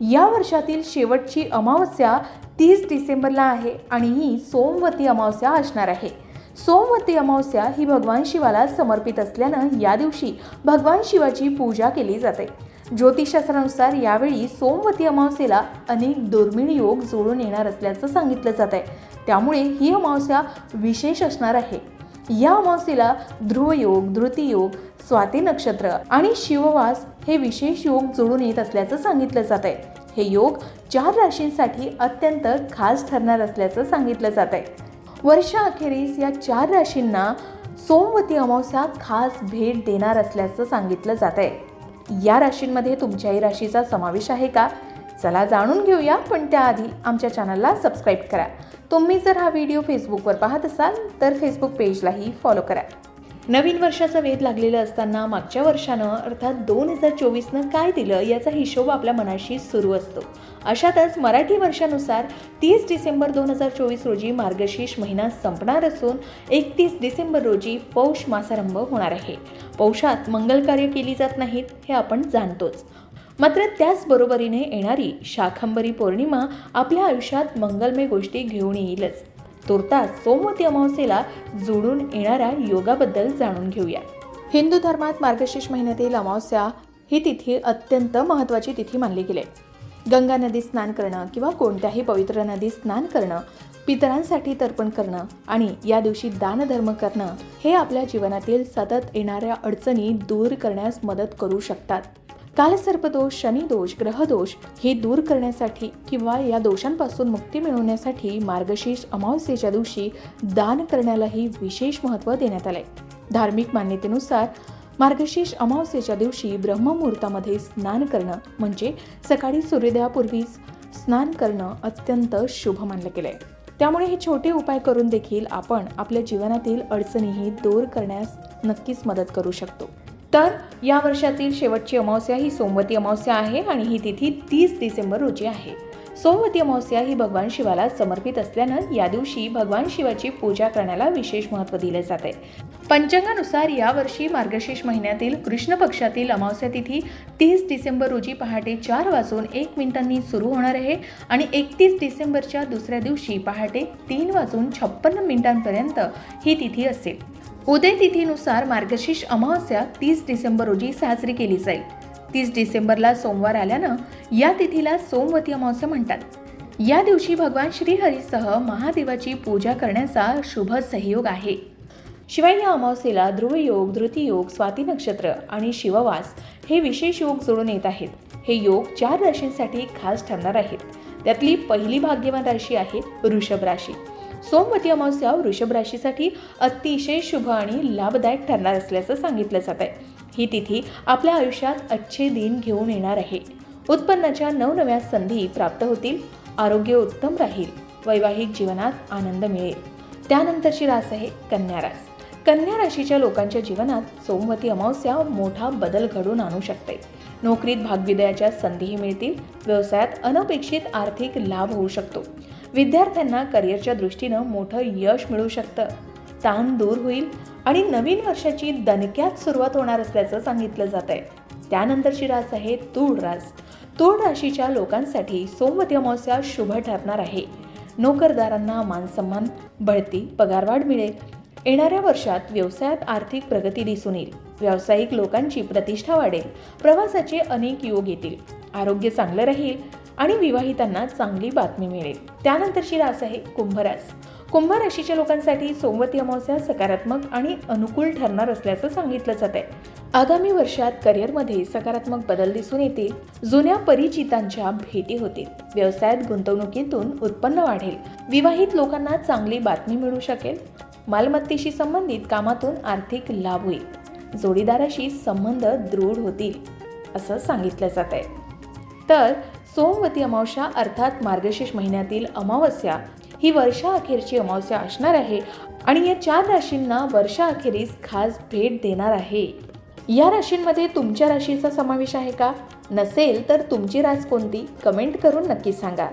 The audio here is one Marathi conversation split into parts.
या वर्षातील शेवटची अमावस्या तीस डिसेंबरला आहे आणि ही सोमवती अमावस्या असणार आहे. सोमवती अमावस्या ही भगवान शिवाला समर्पित असल्यानं या दिवशी भगवान शिवाची पूजा केली जाते. ज्योतिषशास्त्रानुसार यावेळी सोमवती अमावस्येला अनेक दुर्मिळ योग जोडून येणार असल्याचं सांगितलं जात आहे त्यामुळे ही अमावस्या विशेष असणार आहे. या अमावस्येला ध्रुवयोग धृतीयोग स्वाती नक्षत्र आणि शिववास हे विशेष योग जुळून येत असल्याचं सांगितलं जात आहे. हे योग चार राशींसाठी अत्यंत खास ठरणार असल्याचं सांगितलं जात आहे. वर्षाअखेरीस या चार राशींना सोमवती अमावस्या खास भेट देणार असल्याचं सांगितलं जात आहे. या राशींमध्ये तुमच्याही राशीचा समावेश आहे का? चला जाणून घेऊया पण त्याआधी आमच्या चॅनलला सबस्क्राईब करा. तुम्ही जर हा व्हिडिओ फेसबुकवर पाहत असाल तर फेसबुक पेजलाही फॉलो करा. नवीन वर्षाचा वेध लागलेला असताना मागच्या वर्षानं अर्थात दोन हजार चोवीसनं काय दिलं याचा हिशोब आपल्या मनाशी सुरू असतो. अशातच मराठी वर्षानुसार तीस डिसेंबर दोन हजार चोवीस रोजी मार्गशीर्ष महिना संपणार असून एकतीस डिसेंबर रोजी पौष मासारंभ होणार आहे. पौषात मंगल कार्य केली जात नाहीत हे आपण जाणतोच. मात्र त्याचबरोबरीने येणारी शाखंबरी पौर्णिमा आपल्या आयुष्यात मंगलमय गोष्टी घेऊन येईलच. तुर्तास सोमवती अमावस्येला जोडून येणाऱ्या योगाबद्दल जाणून घेऊया हिंदू धर्मात मार्गशीर्ष महिन्यातील अमावस्या ही तिथी अत्यंत महत्त्वाची तिथी मानली गेली आहे. गंगा नदीत स्नान करणं किंवा कोणत्याही पवित्र नदीत स्नान करणं पितरांसाठी तर्पण करणं आणि या दिवशी दानधर्म करणं हे आपल्या जीवनातील सतत येणाऱ्या अडचणी दूर करण्यास मदत करू शकतात कालसर्पदोष शनिदोष ग्रहदोष हे दूर करण्यासाठी किंवा या दोषांपासून मुक्ती मिळवण्यासाठी मार्गशीर्ष अमावस्येच्या दिवशी दान करण्यालाही विशेष महत्त्व देण्यात आलंय. धार्मिक मान्यतेनुसार मार्गशीर्ष अमावस्येच्या दिवशी ब्रह्ममुहूर्तामध्ये स्नान करणं म्हणजे सकाळी सूर्योदयापूर्वीच स्नान करणं अत्यंत शुभ मानलं गेलंय. त्यामुळे हे छोटे उपाय करून देखील आपण आपल्या जीवनातील अडचणीही दूर करण्यास नक्कीच मदत करू शकतो. तर या वर्षातील शेवटची अमावस्या ही सोमवती अमावस्या आहे आणि ही तिथी तीस डिसेंबर रोजी आहे. सोमवती अमावस्या ही भगवान शिवाला समर्पित असल्यानं या दिवशी भगवान शिवाची पूजा करण्याला विशेष महत्त्व दिले जाते पंचांगानुसार यावर्षी मार्गशीर्ष महिन्यातील कृष्ण पक्षातील अमावस्या तिथी तीस डिसेंबर रोजी पहाटे चार वाजून एक मिनिटांनी सुरू होणार आहे आणि एकतीस डिसेंबरच्या दुसऱ्या दिवशी पहाटे तीन वाजून छप्पन्न मिनिटांपर्यंत ही तिथी असेल. उदय तिथीनुसार मार्गशीर्ष अमावस्या तीस डिसेंबर रोजी साजरी केली जाईल. तीस डिसेंबरला सोमवार आल्यानं या तिथीला सोमवती अमावस्या म्हणतात. या दिवशी भगवान श्रीहरीसह महादेवाची पूजा करण्याचा शुभ सहयोग आहे. शिवाय या अमावस्येला ध्रुवयोग धृतीयोग स्वाती नक्षत्र आणि शिववास हे विशेष योग जोडून येत आहेत. हे योग चार राशींसाठी खास ठरणार आहेत. त्यातली पहिली भाग्यवान राशी आहे वृषभ राशी. सोमवती अमावस्या वृषभ राशीसाठी अतिशय शुभ आणि लाभदायक ठरणार असल्याचं सांगितलं जात आहे. ही तिथी आपल्या आयुष्यात अच्छे दिन घेऊन येणार आहे. उत्पन्नाच्या नवनव्या संधी प्राप्त होतील आरोग्य उत्तम राहील वैवाहिक जीवनात आनंद मिळेल. त्यानंतरची रास आहे कन्या रास. कन्या राशीच्या लोकांच्या जीवनात सोमवती अमावस्या मोठा बदल घडून आणू शकते. नोकरीत भागविदयाच्या संधीही मिळतील व्यवसायात अनपेक्षित आर्थिक लाभ होऊ शकतो. विद्यार्थ्यांना करिअरच्या दृष्टीनं मोठं यश मिळू शकतं. ताण दूर होईल आणि नवीन वर्षाची दणक्यात सुरुवात होणार असल्याचं सांगितलं जात आहे त्यानंतरची रास आहे तूळ रास. तूळ राशीच्या लोकांसाठी सोमवती अमावस्या शुभ ठरणार आहे. नोकरदारांना मानसन्मान बढती पगारवाढ मिळेल. येणाऱ्या वर्षात व्यवसायात आर्थिक प्रगती दिसून येईल. व्यावसायिक लोकांची प्रतिष्ठा वाढेल. प्रवासाचे अनेक योग येतील. आरोग्य चांगलं राहील. आणि विवाहितांना चांगली बातमी मिळेल. त्यानंतरची रास आहे कुंभरास कुंभ राशीच्या लोकांसाठी सोमवती अमावस्या सकारात्मक आणि अनुकूल ठरणार असल्याचं सांगितलं जात आहे आगामी वर्षात करिअरमध्ये सकारात्मक बदल दिसून येतील. जुन्या परिचितांच्या भेटी होतील. व्यवसायात गुंतवणुकीतून उत्पन्न वाढेल. विवाहित लोकांना चांगली बातमी मिळू शकेल. मालमत्तेशी संबंधित कामातून आर्थिक लाभ होईल. जोडीदाराशी संबंध दृढ होतील असं सांगितलं जात आहे तर सोमवती अमावस्या अर्थात मार्गशीर्ष महिन्यातील अमावस्या ही वर्षाअखेरची अमावस्या असणार आहे आणि या चार राशींना वर्षाअखेरीस खास भेट देणार आहे. या राशींमध्ये तुमच्या राशीचा समावेश आहे का? नसेल तर तुमची रास कोणती? कमेंट करून नक्की सांगा.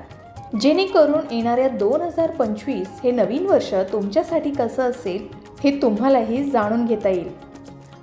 जेणेकरून येणाऱ्या दोन हजार पंचवीस हे नवीन वर्ष तुमच्यासाठी कसं असेल हे तुम्हालाही जाणून घेता येईल.